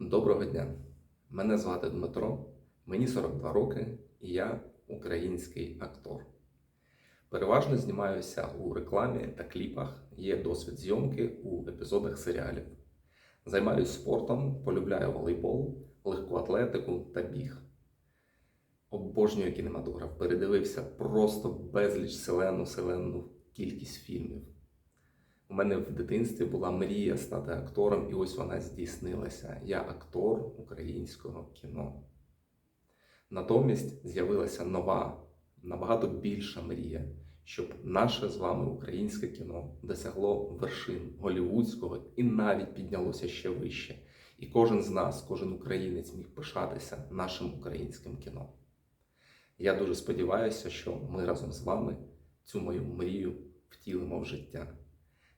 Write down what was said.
Доброго дня! Мене звати Дмитро, мені 42 роки і я український актор. Переважно знімаюся у рекламі та кліпах, є досвід зйомки у епізодах серіалів. Займаюся спортом, полюбляю волейбол, легку атлетику та біг. Обожнюю кінематограф, передивився просто безліч селену, селену кількість фільмів. У мене в дитинстві була мрія стати актором, і ось вона здійснилася. Я актор українського кіно. Натомість з'явилася нова, набагато більша мрія, щоб наше з вами українське кіно досягло вершин голівудського і навіть піднялося ще вище. І кожен з нас, кожен українець міг пишатися нашим українським кіно. Я дуже сподіваюся, що ми разом з вами цю мою мрію втілимо в життя.